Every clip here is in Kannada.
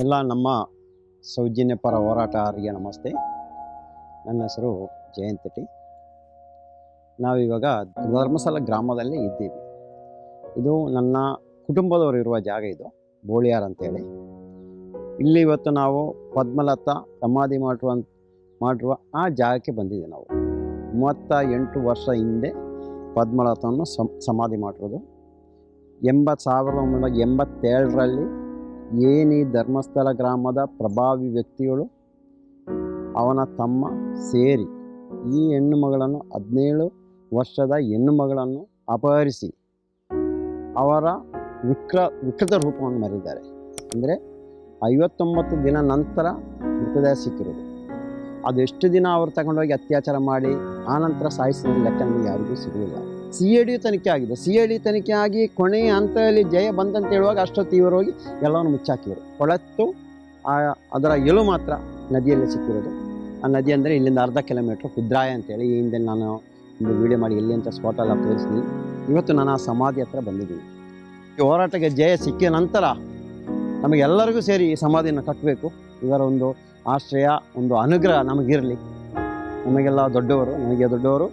ಎಲ್ಲ ನಮ್ಮ ಸೌಜನ್ಯ ಪರ ಹೋರಾಟಗಾರರಿಗೆ ನಮಸ್ತೆ. ನನ್ನ ಹೆಸರು ಜಯಂತಟಿ ನಾವಿವಾಗ ಧರ್ಮಸ್ಥಳ ಗ್ರಾಮದಲ್ಲಿ ಇದ್ದೀವಿ. ಇದು ನನ್ನ ಕುಟುಂಬದವರು ಇರುವ ಜಾಗ ಇದು, ಬೋಳಿಯಾರ್ ಅಂತೇಳಿ. ಇಲ್ಲಿ ಇವತ್ತು ನಾವು ಪದ್ಮಲತಾ ಸಮಾಧಿ ಮಾಡಿರುವ ಮಾಡಿರುವ ಆ ಜಾಗಕ್ಕೆ ಬಂದಿದ್ದೀವಿ ನಾವು. ಮೂವತ್ತ ಎಂಟು ವರ್ಷ ಹಿಂದೆ ಪದ್ಮಲತವನ್ನು ಸಮಾಧಿ ಮಾಡಿರೋದು. ಎಂಬತ್ತು ಸಾವಿರದ ಒಂಬೈನೂರ ಎಂಬತ್ತೇಳರಲ್ಲಿ ಏನಿ ಧರ್ಮಸ್ಥಳ ಗ್ರಾಮದ ಪ್ರಭಾವಿ ವ್ಯಕ್ತಿಗಳು, ಅವನ ತಮ್ಮ ಸೇರಿ ಈ ಹೆಣ್ಣು ಮಗಳನ್ನು ಹದಿನೇಳು ವರ್ಷದ ಹೆಣ್ಣು ಮಗಳನ್ನು ಅಪಹರಿಸಿ ಅವರ ವಿಕ್ರ, ವಿಕೃತ ರೂಪವನ್ನು ಮರಿದ್ದಾರೆ ಅಂದರೆ ಐವತ್ತೊಂಬತ್ತು ದಿನ ನಂತರ ಮೃತದೇಹ ಸಿಕ್ಕಿರೋದು. ಅದೆಷ್ಟು ದಿನ ಅವರು ತಗೊಂಡೋಗಿ ಅತ್ಯಾಚಾರ ಮಾಡಿ ಆನಂತರ ಸಾಯಿಸಿದ ಲೆಕ್ಕ ನಮಗೆ ಯಾರಿಗೂ ಸಿಗಲಿಲ್ಲ. ಸಿ ಎ ಡಿ ತನಿಖೆ ಆಗಿದೆ. ಸಿ ಐ ಡಿ ತನಿಖೆ ಆಗಿ ಕೊನೆಯ ಹಂತದಲ್ಲಿ ಜಯ ಬಂತಂತ ಹೇಳುವಾಗ ಅಷ್ಟು ತೀವ್ರವಾಗಿ ಹೋಗಿ ಎಲ್ಲವನ್ನು ಮುಚ್ಚಾಕಿದರು. ಕೊಳತ್ತು ಅದರ ಎಲು ಮಾತ್ರ ನದಿಯಲ್ಲಿ ಸಿಕ್ಕಿರೋದು. ಆ ನದಿ ಅಂದರೆ ಇಲ್ಲಿಂದ ಅರ್ಧ ಕಿಲೋಮೀಟ್ರ್ ಕುದ್ರಾಯ ಅಂತೇಳಿ ಈ ಹಿಂದೆ ನಾನು ಒಂದು ವಿಡಿಯೋ ಮಾಡಿ ಎಲ್ಲಿ ಅಂತ ಸ್ಪಾಟ್ ಎಲ್ಲ ತೋರಿಸಿದ್ದೀನಿ ಇವತ್ತು ನಾನು ಆ ಸಮಾಧಿ ಹತ್ರ ಬಂದಿದ್ದೀನಿ. ಈ ಹೋರಾಟಕ್ಕೆ ಜಯ ಸಿಕ್ಕಿದ ನಂತರ ನಮಗೆಲ್ಲರಿಗೂ ಸೇರಿ ಈ ಸಮಾಧಿಯನ್ನು ಕಟ್ಟಬೇಕು. ಇವರ ಒಂದು ಆಶ್ರಯ, ಒಂದು ಅನುಗ್ರಹ ನಮಗಿರಲಿ. ನಮಗೆಲ್ಲ ದೊಡ್ಡವರು, ನಮಗೆ ದೊಡ್ಡವರು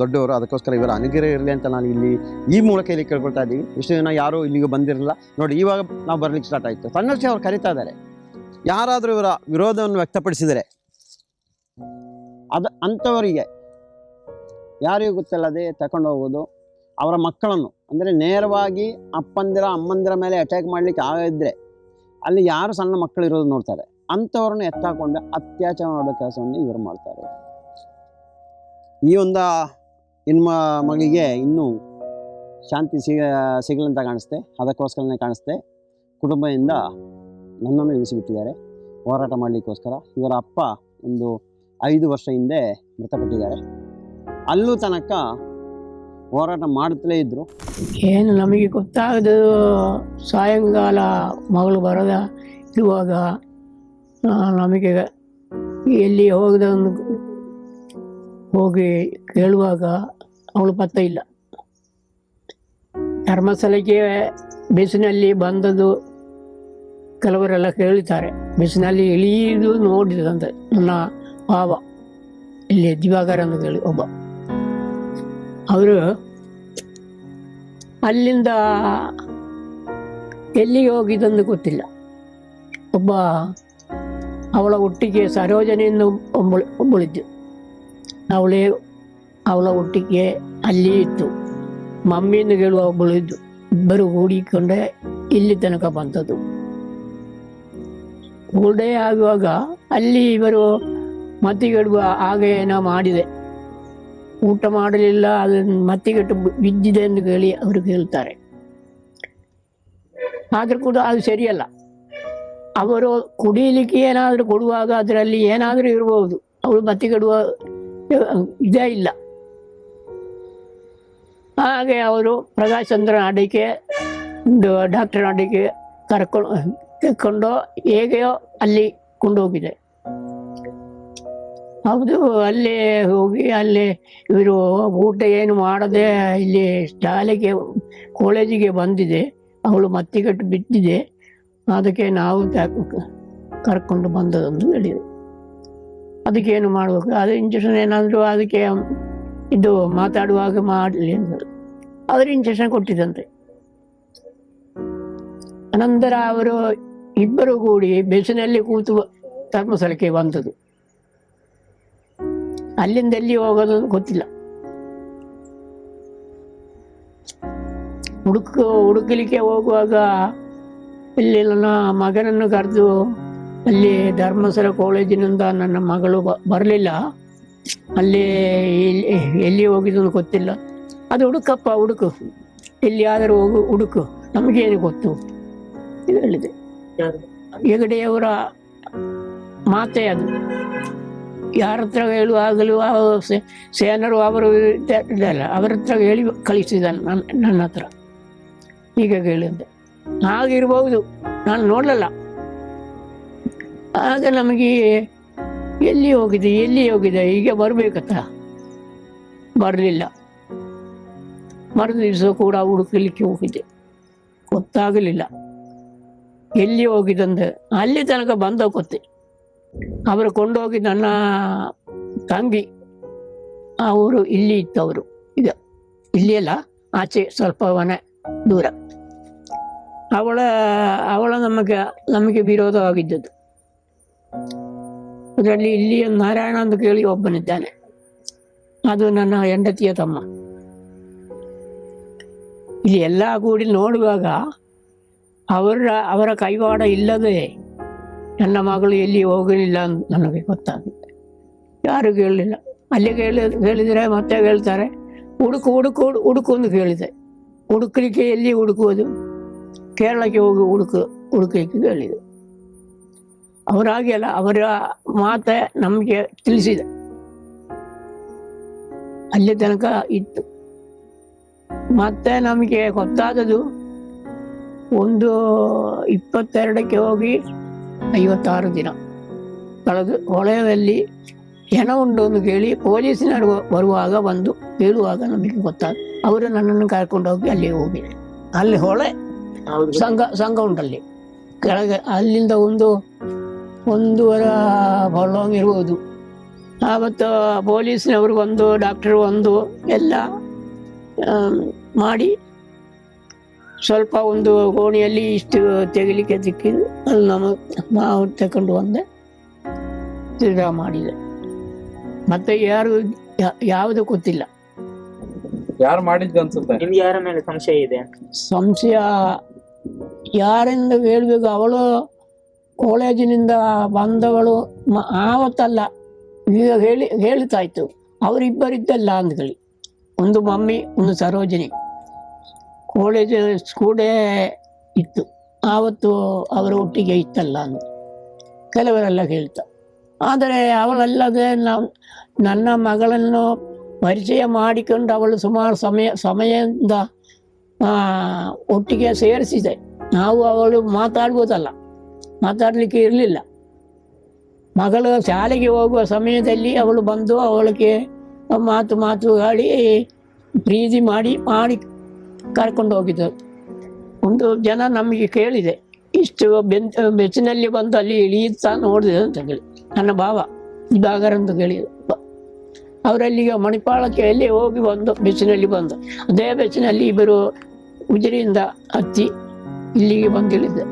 ದೊಡ್ಡವರು, ಅದಕ್ಕೋಸ್ಕರ ಇವರ ಅನುಗ್ರಹ ಇರಲಿ ಅಂತ ನಾನು ಇಲ್ಲಿ ಈ ಮೂಲಕ ಇಲ್ಲಿ ಕೇಳ್ಕೊಳ್ತಾ ಇದ್ದೀವಿ ಇಷ್ಟು ದಿನ ಯಾರೂ ಇಲ್ಲಿಗೆ ಬಂದಿರಲಿಲ್ಲ. ನೋಡಿ, ಇವಾಗ ನಾವು ಬರ್ಲಿಕ್ಕೆ ಸ್ಟಾರ್ಟ್ ಆಯಿತು. ಸಣ್ಣಷ್ಟೇ ಅವ್ರು ಕರಿತಾ ಇದ್ದಾರೆ. ಯಾರಾದರೂ ಇವರ ವಿರೋಧವನ್ನು ವ್ಯಕ್ತಪಡಿಸಿದರೆ, ಅದು ಅಂಥವರಿಗೆ ಯಾರಿಗೂ ಗೊತ್ತಿಲ್ಲದೆ ತಗೊಂಡು ಹೋಗೋದು ಅವರ ಮಕ್ಕಳನ್ನು. ಅಂದರೆ ನೇರವಾಗಿ ಅಪ್ಪಂದಿರ, ಅಮ್ಮಂದಿರ ಮೇಲೆ ಅಟ್ಯಾಕ್ ಮಾಡಲಿಕ್ಕೆ ಆಗದಿದ್ದರೆ ಅಲ್ಲಿ ಯಾರು ಸಣ್ಣ ಮಕ್ಕಳು ಇರೋದು ನೋಡ್ತಾರೆ. ಅಂಥವ್ರನ್ನ ಎತ್ತಾಕೊಂಡು ಅತ್ಯಾಚಾರ ಮಾಡೋ ಕೆಲಸವನ್ನು ಇವರು ಮಾಡ್ತಾರೆ ಈ ಒಂದು ಇನ್ಮ ಮಗಳಿಗೆ ಇನ್ನೂ ಶಾಂತಿ ಸಿಗ ಸಿಗಲಂತ ಕಾಣಿಸ್ತೆ ಅದಕ್ಕೋಸ್ಕರನೇ ಕಾಣಿಸ್ತೆ. ಕುಟುಂಬದಿಂದ ನನ್ನನ್ನು ಇಳಿಸಿಬಿಟ್ಟಿದ್ದಾರೆ. ಹೋರಾಟ ಮಾಡಲಿಕ್ಕೋಸ್ಕರ ಇವರ ಅಪ್ಪ ಒಂದು ಐದು ವರ್ಷ ಹಿಂದೆ ಮೃತಪಟ್ಟಿದ್ದಾರೆ. ಅಲ್ಲೂ ತನಕ ಹೋರಾಟ ಮಾಡುತ್ತಲೇ ಇದ್ದರು ಏನು ನಮಗೆ ಗೊತ್ತಾಗದು. ಸಾಯಂಕಾಲ ಮಗಳು ಬರದ ಇರುವಾಗ ಆ, ನಮಗೆ ಎಲ್ಲಿ ಹೋಗದ ಹೋಗಿ ಕೇಳುವಾಗ ಅವಳು ಪತ್ತ ಇಲ್ಲ. ಧರ್ಮಸ್ಥಳಕ್ಕೆ ಬಿಸಿನಲ್ಲಿ ಬಂದದ್ದು ಕೆಲವರೆಲ್ಲ ಕೇಳುತ್ತಾರೆ ಬಿಸಿನಲ್ಲಿ ಇಳಿದು ನೋಡಿದಂತೆ ನನ್ನ ಭಾವ, ಇಲ್ಲಿ ದಿವಾಕರ್ ಅಂತ ಕೇಳಿ ಒಬ್ಬ. ಅವರು ಅಲ್ಲಿಂದ ಎಲ್ಲಿಗೆ ಹೋಗಿದಂದು ಗೊತ್ತಿಲ್ಲ. ಒಬ್ಬ ಅವಳ ಒಟ್ಟಿಗೆ ಸರೋಜನೆಯನ್ನು ಒಬ್ಬಳು ಒಬ್ಬಳಿದ್ದು ಅವಳೇ ಅವಳ ಒಟ್ಟಿಗೆ ಅಲ್ಲಿ ಇತ್ತು ಮಮ್ಮಿಯನ್ನು ಕೇಳುವ ಒಬ್ಬಳು ಇದ್ದು ಇಬ್ಬರು ಕೂಡಿಕೊಂಡೆ ಇಲ್ಲಿ ತನಕ ಬಂದದ್ದು ಕೂಡೇ ಆಗುವಾಗ ಅಲ್ಲಿ ಇವರು ಮತ್ತಿಗೆಡುವ ಹಾಗೆ ಏನೋ ಮಾಡಿದೆ ಊಟ ಮಾಡಲಿಲ್ಲ ಅದನ್ನು ಮತ್ತಿಗೆಟ್ಟು ಬಿದ್ದಿದೆ ಎಂದು ಕೇಳಿ ಅವರು ಕೇಳ್ತಾರೆ ಆದರೂ ಕೂಡ ಅದು ಸರಿಯಲ್ಲ ಅವರು ಕುಡಿಯಲಿಕ್ಕೆ ಏನಾದರೂ ಕೊಡುವಾಗ ಅದರಲ್ಲಿ ಏನಾದರೂ ಇರಬಹುದು ಅವಳು ಮತ್ತಿಗಡುವ ಇದೇ ಇಲ್ಲ. ಹಾಗೆ ಅವರು ಪ್ರಕಾಶ್ ಚಂದ್ರ ಅಡಿಕೆ ಡಾಕ್ಟರ್ ಅಡಿಕೆ ಕರ್ಕೊಂಡು ತಕ್ಕೊಂಡು ಹೇಗೆಯೋ ಅಲ್ಲಿ ಕೊಂಡೋಗಿದೆ. ಹೌದು, ಅಲ್ಲಿ ಹೋಗಿ ಅಲ್ಲಿ ಇವರು ಊಟ ಏನು ಮಾಡದೆ ಇಲ್ಲಿ ಶಾಲೆಗೆ ಕಾಲೇಜಿಗೆ ಬಂದಿದೆ. ಅವಳು ಮತ್ತಿಗಟ್ಟು ಬಿದ್ದಿದೆ. ಅದಕ್ಕೆ ನಾವು ಕರ್ಕೊಂಡು ಬಂದದಂದು ಹೇಳಿದೆ ಅದಕ್ಕೇನು ಮಾಡಬೇಕು ಅದು ಇಂಜೆಕ್ಷನ್ ಏನಾದರೂ ಅದಕ್ಕೆ ಇದು ಮಾತಾಡುವಾಗ ಮಾಡಲಿ ಅಂದರು ಅವರು ಇಂಜೆಕ್ಷನ್ ಕೊಟ್ಟಿದ್ದಂತೆ. ಅನಂತರ ಅವರು ಇಬ್ಬರು ಕೂಡಿ ಬೆಸಿನಲ್ಲಿ ಕೂತು ಧರ್ಮಸ್ಥಳಕ್ಕೆ ಬಂದದ್ದು. ಅಲ್ಲಿಂದ ಎಲ್ಲಿ ಹೋಗೋದು ಗೊತ್ತಿಲ್ಲ. ಹುಡುಕ ಹುಡುಕಲಿಕ್ಕೆ ಹೋಗುವಾಗ ಇಲ್ಲಿ ನನ್ನ ಮಗನನ್ನು ಕರೆದು ಅಲ್ಲಿ ಧರ್ಮಸ್ಥಳ ಕಾಲೇಜಿನಿಂದ ನನ್ನ ಮಗಳು ಬರಲಿಲ್ಲ. ಅಲ್ಲಿ ಎಲ್ಲಿ- ಹೋಗಿದ್ದು ಗೊತ್ತಿಲ್ಲ. ಅದು ಹುಡುಕಪ್ಪ, ಹುಡುಕು. ಎಲ್ಲಿಯಾದರೂ ಹೋಗು, ಹುಡುಕು. ನಮಗೇನು ಗೊತ್ತು? ಹೇಳಿದೆ. ಹೆಗಡೆಯವರ ಮಾತೇ ಅದು. ಯಾರ ಹತ್ರ ಹೇಳುವಾಗಲೂ ಸೇನರು ಅವರು ಇದಲ್ಲ, ಅವರ ಹತ್ರ ಹೇಳಿ ಕಳಿಸಿದ ನನ್ನ ನನ್ನ ಹತ್ರ. ಈಗ ಹೇಳಿ ಅಂತ. ಹಾಗಿರ್ಬೋದು ನಾನು ನೋಡಲ್ಲ ಆಗ ನಮಗೆ ಎಲ್ಲಿ ಹೋಗಿದೆ ಎಲ್ಲಿ ಹೋಗಿದೆ, ಈಗ ಬರಬೇಕತ್ತ? ಬರಲಿಲ್ಲ. ಮರು ದಿವಸ ಕೂಡ ಹುಡುಕಲಿಕ್ಕೆ ಹೋಗಿದ್ದೆ ಗೊತ್ತಾಗಲಿಲ್ಲ. ಎಲ್ಲಿ ಹೋಗಿದಂದು ಅಲ್ಲಿ ತನಕ ಬಂದ ಗೊತ್ತೆ. ಅವರು ಕೊಂಡೋಗಿ ನನ್ನ ತಂಗಿ, ಅವರು ಇಲ್ಲಿ ಇತ್ತವರು ಈಗ ಇಲ್ಲಿ ಅಲ್ಲ, ಆಚೆ ಸ್ವಲ್ಪ ಮನೆ ದೂರ. ಅವಳ ಅವಳ ನಮಗೆ ನಮಗೆ ವಿರೋಧವಾಗಿದ್ದದ್ದು. ಅದರಲ್ಲಿ ಇಲ್ಲಿಯ ನಾರಾಯಣ ಅಂತ ಕೇಳಿ ಒಬ್ಬನಿದ್ದಾನೆ. ಅದು ನನ್ನ ಹೆಂಡತಿಯ ತಮ್ಮ. ಇಲ್ಲಿ ಎಲ್ಲ ಕೂಡಿ ನೋಡುವಾಗ ಅವರ ಅವರ ಕೈವಾಡ ಇಲ್ಲದೆ ನನ್ನ ಮಗಳು ಎಲ್ಲಿ ಹೋಗಲಿಲ್ಲ ಅಂತ ನನಗೆ ಗೊತ್ತಾಗುತ್ತೆ. ಯಾರು ಕೇಳಲಿಲ್ಲ. ಅಲ್ಲಿ ಕೇಳಿ, ಕೇಳಿದರೆ ಮತ್ತೆ ಹೇಳ್ತಾರೆ, ಹುಡುಕು ಹುಡುಕು ಹುಡುಕು ಅಂತ ಕೇಳಿದೆ. ಹುಡುಕಲಿಕ್ಕೆ ಎಲ್ಲಿ ಹುಡುಕುವುದು? ಕೇರಳಕ್ಕೆ ಹೋಗಿ ಹುಡುಕು ಹುಡುಕಕ್ಕೆ ಕೇಳಿದೆ. ಅವರಾಗಿ ಅಲ್ಲ ಅವರ ಮಾತೆ ನಮಗೆ ತಿಳಿಸಿದೆ. ಅಲ್ಲಿ ತನಕ ಇತ್ತು. ಮತ್ತೆ ನಮಗೆ ಗೊತ್ತಾದದು ಒಂದು ಇಪ್ಪತ್ತೆರಡಕ್ಕೆ ಹೋಗಿ ಐವತ್ತಾರು ದಿನ. ಕಳೆದು ಹೊಳೆಯಲ್ಲಿ ಜನ ಉಂಟು ಅಂತ ಕೇಳಿ ಪೊಲೀಸಿನವರು ಬರುವಾಗ ಬಂದು ಹೇಳುವಾಗ ನಮಗೆ ಗೊತ್ತಾದ. ಅವರು ನನ್ನನ್ನು ಕರ್ಕೊಂಡು ಹೋಗಿ ಅಲ್ಲಿ ಹೋಗಿದೆ ಅಲ್ಲಿ ಹೊಳೆ ಸಂಘ ಸಂಘ ಉಂಟಲ್ಲಿ. ಕೆಳಗೆ ಅಲ್ಲಿಂದ ಒಂದು ಒಂದೂವರೆ ಫಾಲೋಂಗ್ ಇರ್ಬೋದು. ಆವತ್ತು ಪೊಲೀಸ್ನವರು ಒಂದು ಡಾಕ್ಟರ್ ಒಂದು ಎಲ್ಲ ಮಾಡಿ ಸ್ವಲ್ಪ ಒಂದು ಕೋಣಿಯಲ್ಲಿ ಇಷ್ಟು ತೆಗಿಲಿಕ್ಕೆ ಸಿಕ್ಕಿದ್ದು ಅಲ್ಲಿ ನಮ್ಮ ನಾವು ತಗೊಂಡು ಬಂದೆ. ತಿರ್ಗಾ ಮಾಡಿದೆ. ಮತ್ತೆ ಯಾರು ಯಾವುದು ಗೊತ್ತಿಲ್ಲ. ಯಾರು ಮಾಡಿದ್ದು ಅನ್ಸುತ್ತೆ? ನಿಮ್ಗೆ ಯಾರ ಮೇಲೆ ಸಂಶಯ ಇದೆ? ಸಂಶಯ ಯಾರೆಂದು ಹೇಳ್ಬೇಕು? ಅವಳು ಕಾಲೇಜಿನಿಂದ ಬಂದವಳು ಮ- ಆವತ್ತಲ್ಲ. ಈಗ ಹೇಳಿ ಹೇಳ್ತಾ ಇತ್ತು ಅವರಿಬ್ಬರಿದ್ದಲ್ಲ ಅಂದ್ಕೊಳ್ಳಿ. ಒಂದು ಮಮ್ಮಿ, ಒಂದು ಸರೋಜಿನಿ. ಕಾಲೇಜ್ ಸ್ಕೂಲೇ ಇತ್ತು. ಆವತ್ತು ಅವರ ಒಟ್ಟಿಗೆ ಇತ್ತಲ್ಲ ಅಂತ ಕೆಲವರೆಲ್ಲ ಹೇಳ್ತಾ. ಆದರೆ ಅವಳಲ್ಲದೆ ನಾವು ನನ್ನ ಮಗಳನ್ನು ಪರಿಚಯ ಮಾಡಿಕೊಂಡು ಅವಳು ಸುಮಾರು ಸಮಯ, ಸಮಯದಿಂದ ಒಟ್ಟಿಗೆ ಸೇರಿಸಿದೆ. ನಾವು ಅವಳು ಮಾತಾಡ್ಬೋದಲ್ಲ. ಮಾತಾಡಲಿಕ್ಕೆ ಇರಲಿಲ್ಲ. ಮಗಳು ಶಾಲೆಗೆ ಹೋಗುವ ಸಮಯದಲ್ಲಿ ಅವಳು ಬಂದು ಅವಳಿಗೆ ಮಾತು ಮಾತು ಹಾಡಿ ಪ್ರೀತಿ ಮಾಡಿ ಮಾಡಿ ಕರ್ಕೊಂಡು ಹೋಗಿದ್ದು. ಒಂದು ಜನ ನಮಗೆ ಕೇಳಿದೆ, ಇಷ್ಟು ಬೆಂಚ್ ಬೆಚ್ಚಿನಲ್ಲಿ ಬಂದು ಅಲ್ಲಿ ಇಳಿಯುತ್ತಾ ನೋಡಿದೆ ಅಂತ ಹೇಳಿ ನನ್ನ ಭಾವ ಇದಾಗರ ಅಂತ ಕೇಳಿದ್ರು ಅವರಲ್ಲಿಗೆ ಮಣಿಪಾಳಕ್ಕೆ ಅಲ್ಲಿ ಹೋಗಿ ಬಂದು ಬೆಚ್ಚಿನಲ್ಲಿ ಬಂದು. ಅದೇ ಬೆಚ್ಚಿನಲ್ಲಿ ಇಬ್ಬರು ಉಜಿರಿಯಿಂದ ಹತ್ತಿ ಇಲ್ಲಿಗೆ ಬಂದಿಳಿದೆ.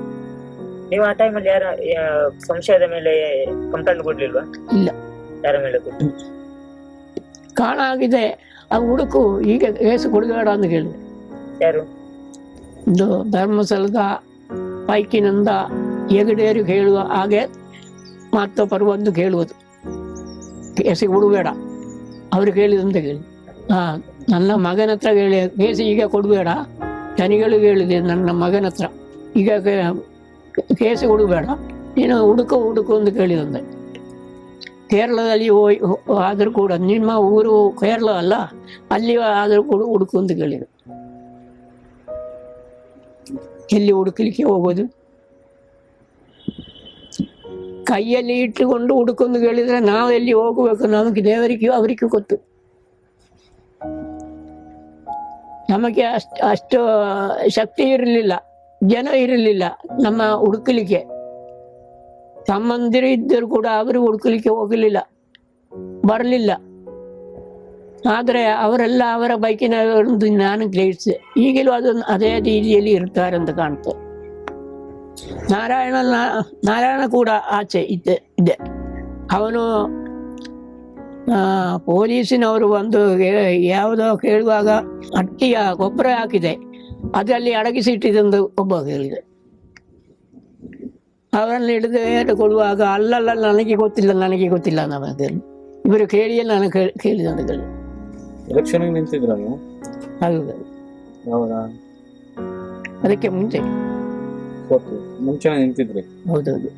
ನೀವು ಆ ಟೈಮಲ್ಲಿ ಯಾರ ಯಾ- ಸಂಶಯದ ಮೇಲೆ ಕಂಪ್ಲೇಂಟ್ ಕೊಡ್ಲಿಲ್ವಾ? ಇಲ್ಲ. ಯಾರ ಮೇಲೆ ಕೊಟ್ಟು ಕಾಣಾಗಿದೆ ಆ ಹುಡುಕು ಈಗ ಏಸು ಕೊಡಬೇಡ ಅಂತ ಕೇಳಿದೆ ಯಾರು? ಇದು ಧರ್ಮಸ್ಥಳದ ಪೈಕಿನಿಂದ ಹೆಗಡೇರು ಹೇಳುವ ಹಾಗೆ ಮತ್ತೊಬ್ಬರು ಬಂದು ಕೇಳುವುದು. ಕೇಸಿಗೆ ಕೊಡಬೇಡ. ಅವರು ಕೇಳಿದಂತ ಕೇಳಿ. ಹಾ ನನ್ನ ಮಗನ ಹತ್ರ ಹೇಳಿ ಕೇಸಿ ಈಗ ಕೊಡಬೇಡ. ಜನಗಳು ಹೇಳಿದೆ ನನ್ನ ಮಗನ ಹತ್ರ ಈಗ ಕೇ- ಕೇಸಿ ಕೊಡಬೇಡ ನೀನು ಹುಡುಕು ಹುಡುಕು ಅಂತ ಕೇಳಿದಂತೆ ಕೇರಳದಲ್ಲಿ ಹೋಯ್ ಆದರೂ ಕೂಡ ನಿಮ್ಮ ಊರು ಕೇರಳ ಅಲ್ಲ ಅಲ್ಲಿ ಆದರೂ ಕೂಡ ಹುಡುಕು ಅಂತ ಕೇಳಿದ ಎಲ್ಲಿ ಹುಡುಕಲಿಕ್ಕೆ ಹೋಗೋದು ಕೈಯಲ್ಲಿ ಇಟ್ಟುಕೊಂಡು ಹುಡುಕೊಂಡು ಕೇಳಿದ್ರೆ ನಾವು ಎಲ್ಲಿ ಹೋಗಬೇಕು ನಮಗೆ ದೇವರಿಗೂ ಅವರಿಗೂ ಗೊತ್ತು ನಮಗೆ ಅಷ್ಟು ಅಷ್ಟು ಶಕ್ತಿ ಇರಲಿಲ್ಲ, ಜನ ಇರಲಿಲ್ಲ ನಮ್ಮ ಹುಡುಕಲಿಕ್ಕೆ. ಸಂಬಂಧಿರು ಇದ್ದರೂ ಕೂಡ ಅವರು ಹುಡುಕಲಿಕ್ಕೆ ಹೋಗಲಿಲ್ಲ, ಬರಲಿಲ್ಲ. ಆದರೆ ಅವರೆಲ್ಲ ಅವರ ಬೈಕಿನ ಒಂದು ನಾನು ಗ್ರಹಿಸಿದೆ. ಈಗಲೂ ಅದೊಂದು ಅದೇ ರೀತಿಯಲ್ಲಿ ಇರ್ತಾರೆ ಅಂತ ಕಾಣ್ತು ನಾರಾಯಣ ನಾರಾಯಣ ಕೂಡ ಆಚೆ ಇದ್ದೆ ಇದೆ ಅವನು ಪೊಲೀಸಿನವರು ಒಂದು ಯಾವುದೋ ಕೇಳುವಾಗ ಅಟ್ಟಿಯ ಗೊಬ್ಬರ ಹಾಕಿದೆ. ಅದರಲ್ಲಿ ಅಡಗಿಸಿ ಇಟ್ಟಿದ್ದೆಂದು ಒಬ್ಬ ಹೇಳಿದೆ ಅವರನ್ನು ಹಿಡಿದು ಕೊಡುವಾಗ ಅಲ್ಲಲ್ಲ ನನಗೆ ಗೊತ್ತಿಲ್ಲ ನನಗೆ ಗೊತ್ತಿಲ್ಲ ನಮಗೆ ಇವರು ಕೇಳಿಯೇ ನಾನು ಕೇಳಿ ಕೇಳಿದಂತ ಹೇಳಿ ಎಲೆಕ್ಷನ್ ನಿಂತಿದ್ರ ನೀವು? ಹೌದು. ಅದಕ್ಕೆ ಮುಂಚೆ. ಮುಂಚೆ ನಿಂತಿದ್ರಿ? ಹೌದೌದು.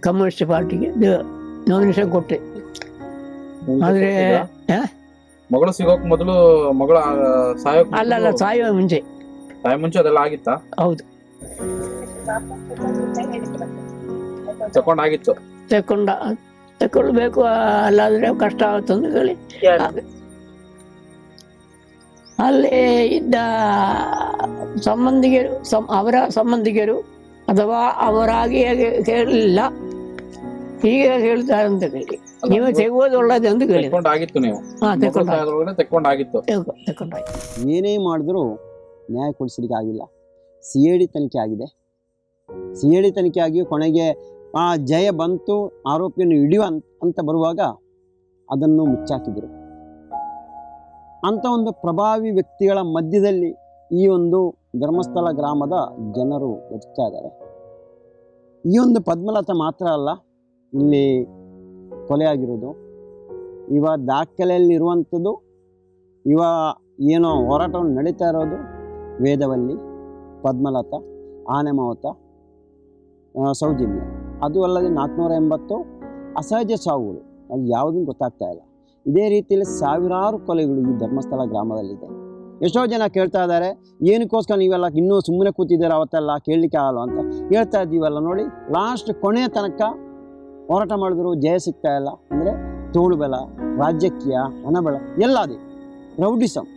ಕಮ್ಯುನಿಸ್ಟ್ ಪಾರ್ಟಿಗೆ ನಾಮಿನೇಷನ್ ಕೊಟ್ಟೆ. ಆದ್ರೆ? ಆ? ಮಗಳು ಸಿಗೋಕ್ ಮೊದಲು ಮಗಳು ಸಾಯೋಕ್ ಮೊದ್ಲು ಅಲ್ಲ ಅಲ್ಲ ಸಾಯುವ ಮುಂಚೆ. ಸಾಯೋ ಮುಂಚೆ ಅದೆಲ್ಲ ಆಗಿತ್ತಾ? ಹೌದು. ತಕೊಂಡಾಗಿತ್ತು. ತಕೊಂಡ ತಕೊಳ್ಬೇಕು ಅಲ್ಲಾದ್ರೆ ಕಷ್ಟ ಆಗುತ್ತೆ ಅಂತ ಹೇಳಿ. ಯಾರು? ಅಲ್ಲಿ ಇದ್ದ ಸಂಬಂಧಿಗರು ಸಂ ಅವರ ಸಂಬಂಧಿಕರು ಅಥವಾ ಅವರಾಗಿ ಕೇಳಲಿಲ್ಲ. ಹೀಗೆ ಹೇಳ್ತಾರೆ ಅಂತ ಕೇಳಿ ನೀವು ಒಳ್ಳೇದು ನೀವು. ಹಾ ಏನೇ ಮಾಡಿದ್ರೂ ನ್ಯಾಯ ಕೊಡಿಸಲಿಕ್ಕೆ ಆಗಿಲ್ಲ. ಸಿ ಎ ಡಿ ತನಿಖೆ ಆಗಿದೆ. ಸಿ ಎ ಡಿ ತನಿಖೆ ಆಗಿ ಕೊನೆಗೆ ಆ ಜಯ ಬಂತು ಆರೋಪಿಯನ್ನು ಹಿಡಿಯುವ ಅಂತ ಅಂತ ಬರುವಾಗ ಅದನ್ನು ಮುಚ್ಚಾಕಿದರು. ಅಂತ ಒಂದು ಪ್ರಭಾವಿ ವ್ಯಕ್ತಿಗಳ ಮಧ್ಯದಲ್ಲಿ ಈ ಒಂದು ಧರ್ಮಸ್ಥಳ ಗ್ರಾಮದ ಜನರು ಬದುಕ್ತಾ ಇದ್ದಾರೆ. ಈ ಒಂದು ಪದ್ಮಲತಾ ಮಾತ್ರ ಅಲ್ಲ ಇಲ್ಲಿ ಕೊಲೆಯಾಗಿರೋದು ಇವ ದಾಖಲೆಯಲ್ಲಿರುವಂಥದ್ದು, ಇವ ಏನೋ ಹೋರಾಟವನ್ನು ನಡೀತಾ ಇರೋದು, ವೇದವಲ್ಲಿ, ಪದ್ಮಲತಾ, ಆನೆಮಾವತ ಸೌಜನ್ಯ. ಅದು ಅಲ್ಲದೆ ನಾಲ್ಕುನೂರ ಎಂಬತ್ತು ಅಸಹಜ ಸಾವುಗಳು, ಅದು ಯಾವುದನ್ನು ಗೊತ್ತಾಗ್ತಾ ಇಲ್ಲ. ಇದೇ ರೀತಿಯಲ್ಲಿ ಸಾವಿರಾರು ಕೊಲೆಗಳು ಈ ಧರ್ಮಸ್ಥಳ ಗ್ರಾಮದಲ್ಲಿದೆ. ಎಷ್ಟೋ ಜನ ಕೇಳ್ತಾ ಇದ್ದಾರೆ, ಏನಕ್ಕೋಸ್ಕರ ನೀವೆಲ್ಲ ಇನ್ನೂ ಸುಮ್ಮನೆ ಕೂತಿದ್ದೀರ ಅವತ್ತೆಲ್ಲ? ಕೇಳಲಿಕ್ಕೆ ಆಗಲ್ಲ ಅಂತ. ಹೇಳ್ತಾ ಇದ್ದೀವಲ್ಲ ನೋಡಿ, ಲಾಸ್ಟ್ ಕೊನೆಯ ತನಕ ಹೋರಾಟ ಮಾಡಿದ್ರು ಜಯ ಸಿಗ್ತಾ ಇಲ್ಲ. ಅಂದರೆ ತೋಳು ರಾಜಕೀಯ ರಾಜ್ಯಕೀಯ ಹಣಬಲ, ಎಲ್ಲ ಅದೇ. ರೌಡಿಸಮ್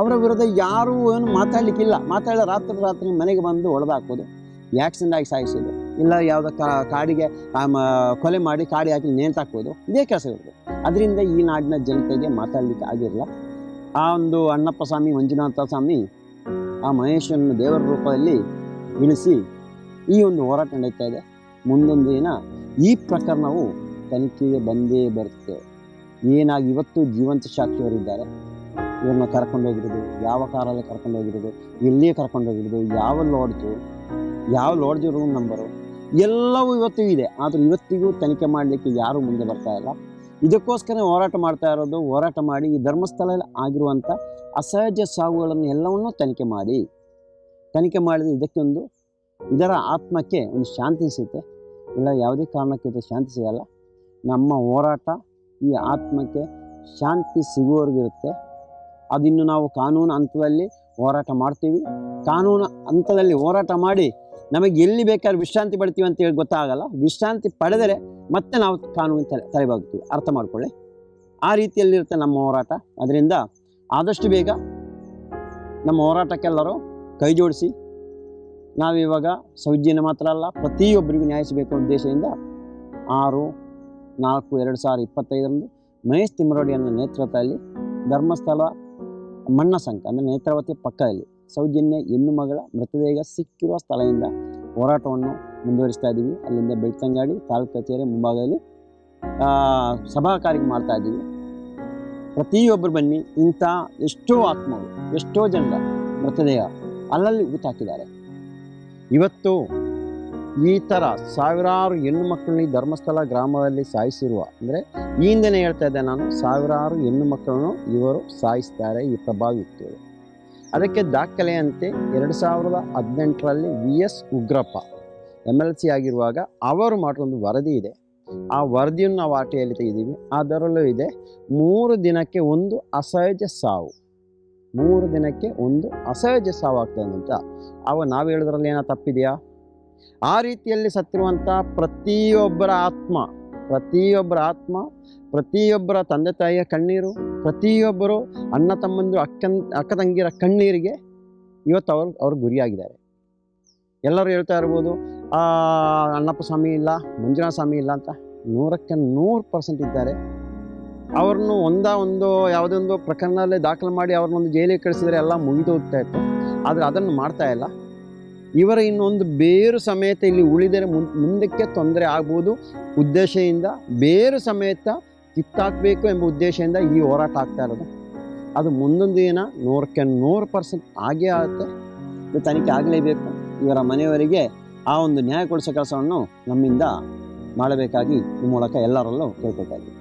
ಅವರ ವಿರುದ್ಧ ಯಾರೂ ಏನು ಮಾತಾಡಲಿಕ್ಕಿಲ್ಲ. ಮಾತಾಡಿದ ರಾತ್ರಿ ರಾತ್ರಿ ಮನೆಗೆ ಬಂದು ಹೊಡೆದಾಕೋದು ಆಕ್ಸಿಡೆಂಟ್ ಆಗಿ ಸಾಯಿಸೋದು ಇಲ್ಲ ಯಾವುದೋ ಕಾಡಿಗೆ ಕೊಲೆ ಮಾಡಿ ಕಾಡಿ ಹಾಕಿ ನೇತಾಕೋದು ಇದೇ ಕೆಲಸ ಇರೋದು ಅದರಿಂದ ಈ ನಾಡಿನ ಜನತೆಗೆ ಮಾತಾಡಲಿಕ್ಕೆ ಆಗಿರಲ್ಲ ಆ ಒಂದು ಅಣ್ಣಪ್ಪ ಸ್ವಾಮಿ, ಮಂಜುನಾಥ ಸ್ವಾಮಿ ಆ ಮಹೇಶನ ದೇವರ ರೂಪದಲ್ಲಿ ಇಳಿಸಿ ಈ ಒಂದು ಹೋರಾಟ ನಡೀತಾ ಇದೆ. ಮುಂದೊಂದು ದಿನ ಈ ಪ್ರಕರಣವು ತನಿಖೆಗೆ ಬಂದೇ ಬರುತ್ತೆ. ಏನಾಗಿ ಇವತ್ತು ಜೀವಂತ ಸಾಕ್ಷಿಯವರಿದ್ದಾರೆ? ಇವ್ರನ್ನ ಕರ್ಕೊಂಡೋಗಿರೋದು ಯಾವ ಕಾರಲ್ಲಿ ಕರ್ಕೊಂಡೋಗಿರೋದು ಎಲ್ಲಿಯೇ ಕರ್ಕೊಂಡೋಗಿರೋದು ಯಾವ ಲಾಡ್ಜು ಯಾವ ಲಾಡ್ಜು ರೂಮ್ ನಂಬರು ಎಲ್ಲವೂ ಇವತ್ತು ಇದೆ. ಆದರೆ ಇವತ್ತಿಗೂ ತನಿಖೆ ಮಾಡಲಿಕ್ಕೆ ಯಾರೂ ಮುಂದೆ ಬರ್ತಾ ಇಲ್ಲ. ಇದಕ್ಕೋಸ್ಕರ ಹೋರಾಟ ಮಾಡ್ತಾ ಇರೋದು, ಹೋರಾಟ ಮಾಡಿ ಈ ಧರ್ಮಸ್ಥಳದಲ್ಲಿ ಆಗಿರುವಂಥ ಅಸಹಜ ಸಾವುಗಳನ್ನು ಎಲ್ಲವನ್ನೂ ತನಿಖೆ ಮಾಡಿ. ತನಿಖೆ ಮಾಡಿದರೆ ಇದಕ್ಕೆ ಒಂದು ಇದರ ಆತ್ಮಕ್ಕೆ ಒಂದು ಶಾಂತಿ ಸಿಗುತ್ತೆ. ಇಲ್ಲ, ಯಾವುದೇ ಕಾರಣಕ್ಕೆ ಇದು ಶಾಂತಿ ಸಿಗಲ್ಲ. ನಮ್ಮ ಹೋರಾಟ ಈ ಆತ್ಮಕ್ಕೆ ಶಾಂತಿ ಸಿಗುವವರೆಗಿರುತ್ತೆ ಅದಿನ್ನು ನಾವು ಕಾನೂನು ಹಂತದಲ್ಲಿ ಹೋರಾಟ ಮಾಡ್ತೀವಿ. ಕಾನೂನು ಹಂತದಲ್ಲಿ ಹೋರಾಟ ಮಾಡಿ ನಮಗೆ ಎಲ್ಲಿ ಬೇಕಾದ್ರೂ ವಿಶ್ರಾಂತಿ ಪಡ್ತೀವಿ ಅಂತ ಹೇಳಿ ಗೊತ್ತಾಗಲ್ಲ. ವಿಶ್ರಾಂತಿ ಪಡೆದರೆ ಮತ್ತೆ ನಾವು ಕಾನೂನು ತಲೆ ತಲೆಬಾಗ್ತೀವಿ ಅರ್ಥ ಮಾಡ್ಕೊಳ್ಳಿ. ಆ ರೀತಿಯಲ್ಲಿರುತ್ತೆ ನಮ್ಮ ಹೋರಾಟ. ಅದರಿಂದ ಆದಷ್ಟು ಬೇಗ ನಮ್ಮ ಹೋರಾಟಕ್ಕೆಲ್ಲರೂ ಕೈ ಜೋಡಿಸಿ ನಾವಿವಾಗ ಸೌಜನ್ಯ ಮಾತ್ರ ಅಲ್ಲ, ಪ್ರತಿಯೊಬ್ಬರಿಗೂ ನ್ಯಾಯ ಸಿಗಬೇಕು ಉದ್ದೇಶದಿಂದ ಆರು, ನಾಲ್ಕು, ಎರಡು ಸಾವಿರ ಇಪ್ಪತ್ತೈದರಂದು ಮಹೇಶ್ ತಿಮ್ಮರೋಡಿಯನ್ನ ನೇತೃತ್ವದಲ್ಲಿ ಧರ್ಮಸ್ಥಳ ಮಣ್ಣ ಸಂಘ, ಅಂದರೆ ನೇತ್ರಾವತಿ ಪಕ್ಕದಲ್ಲಿ ಸೌಜನ್ಯ ಹೆಣ್ಣು ಮಗಳ ಮೃತದೇಹ ಸಿಕ್ಕಿರುವ ಸ್ಥಳದಿಂದ ಹೋರಾಟವನ್ನು ಮುಂದುವರಿಸ್ತಾ ಇದ್ದೀವಿ. ಅಲ್ಲಿಂದ ಬೆಳ್ತಂಗಾಡಿ ತಾಲೂಕು ಕಚೇರಿ ಮುಂಭಾಗದಲ್ಲಿ ಸಭಾ ಕಾರ್ಯ ಮಾಡ್ತಾ ಇದ್ದೀವಿ. ಪ್ರತಿಯೊಬ್ಬರು ಬನ್ನಿ, ಇಂಥ ಎಷ್ಟೋ ಆತ್ಮಗಳು, ಎಷ್ಟೋ ಜನರ ಮೃತದೇಹ ಅಲ್ಲಲ್ಲಿ ಊತಾಕಿದ್ದಾರೆ ಇವತ್ತು ಈ ಥರ ಸಾವಿರಾರು ಹೆಣ್ಣು ಮಕ್ಕಳನ್ನ ಧರ್ಮಸ್ಥಳ ಗ್ರಾಮದಲ್ಲಿ ಸಾಯಿಸಿರುವ, ಅಂದರೆ ಈ ಹಿಂದೆನೇ ಹೇಳ್ತಾ ಇದ್ದೆ ನಾನು, ಸಾವಿರಾರು ಹೆಣ್ಣು ಮಕ್ಕಳನ್ನು ಇವರು ಸಾಯಿಸ್ತಾರೆ ಈ ಪ್ರಭಾವಿತ್ತು ಅದಕ್ಕೆ ದಾಖಲೆಯಂತೆ ಎರಡು ಸಾವಿರದ ಹದಿನೆಂಟರಲ್ಲಿ V S Ugrappa M L C ಆಗಿರುವಾಗ ಅವರು ಮಾಡಿರೋದು ವರದಿ ಇದೆ. ಆ ವರದಿಯನ್ನು ನಾವು ಆಟೆಯಲ್ಲಿ ತೆಗೆದೀವಿ ಅದರಲ್ಲೂ ಇದೆ, ಮೂರು ದಿನಕ್ಕೆ ಒಂದು ಅಸಹಜ ಸಾವು. ಮೂರು ದಿನಕ್ಕೆ ಒಂದು ಅಸಹಜ ಸಾವಾಗ್ತದಂತ. ಅವ ನಾವು ಹೇಳೋದ್ರಲ್ಲಿ ಏನೋ ತಪ್ಪಿದೆಯಾ? ಆ ರೀತಿಯಲ್ಲಿ ಸತ್ತಿರುವಂಥ ಪ್ರತಿಯೊಬ್ಬರ ಆತ್ಮ ಪ್ರತಿಯೊಬ್ಬರ ಆತ್ಮ, ಪ್ರತಿಯೊಬ್ಬರ ತಂದೆ ತಾಯಿಯ ಕಣ್ಣೀರು, ಪ್ರತಿಯೊಬ್ಬರು ಅಣ್ಣ ತಮ್ಮಂದಿರು ಅಕ್ಕನ್, ಅಕ್ಕ ತಂಗಿಯರ ಕಣ್ಣೀರಿಗೆ ಇವತ್ತು ಅವರು, ಅವ್ರು ಗುರಿಯಾಗಿದ್ದಾರೆ. ಎಲ್ಲರೂ ಹೇಳ್ತಾ ಇರ್ಬೋದು ಅಣ್ಣಪ್ಪ ಸ್ವಾಮಿ ಇಲ್ಲ, ಮಂಜುನಾಥ ಸ್ವಾಮಿ ಇಲ್ಲ ಅಂತ ನೂರಕ್ಕೆ ನೂರು ಪರ್ಸೆಂಟ್ ಇದ್ದಾರೆ. ಅವ್ರನ್ನು ಒಂದ ಒಂದು ಯಾವುದೇ ಒಂದು ಪ್ರಕರಣದಲ್ಲಿ ದಾಖಲು ಮಾಡಿ ಅವ್ರನ್ನೊಂದು ಜೈಲಿಗೆ ಕಳಿಸಿದ್ರೆ ಎಲ್ಲ ಮುಗಿದು ಹೋಗ್ತಾ ಇತ್ತು. ಆದರೆ ಅದನ್ನು ಮಾಡ್ತಾ ಇಲ್ಲ. ಇವರ ಇನ್ನೊಂದು ಬೇರು ಸಮೇತ ಇಲ್ಲಿ ಉಳಿದರೆ ಮುಂದಕ್ಕೆ ತೊಂದರೆ ಆಗ್ಬೋದು ಉದ್ದೇಶದಿಂದ, ಬೇರು ಸಮೇತ ಕಿತ್ತಾಕಬೇಕು ಎಂಬ ಉದ್ದೇಶದಿಂದ ಈ ಹೋರಾಟ ಆಗ್ತಾ ಇರೋದು. ಅದು ಮುಂದೊಂದು ದಿನ ನೂರಕ್ಕೆ ನೂರು ಪರ್ಸೆಂಟ್ ಆಗೇ ಆಗುತ್ತೆ. ಇದು ತನಿಖೆ ಆಗಲೇಬೇಕು. ಇವರ ಮನೆಯವರಿಗೆ ಆ ಒಂದು ನ್ಯಾಯ ಕೊಡಿಸೋ ಕೆಲಸವನ್ನು ನಮ್ಮಿಂದ ಮಾಡಬೇಕಾಗಿ ಈ ಮೂಲಕ ಎಲ್ಲರಲ್ಲೂ ಕೇಳ್ಕೊಳ್ತಾ ಇದ್ದೀವಿ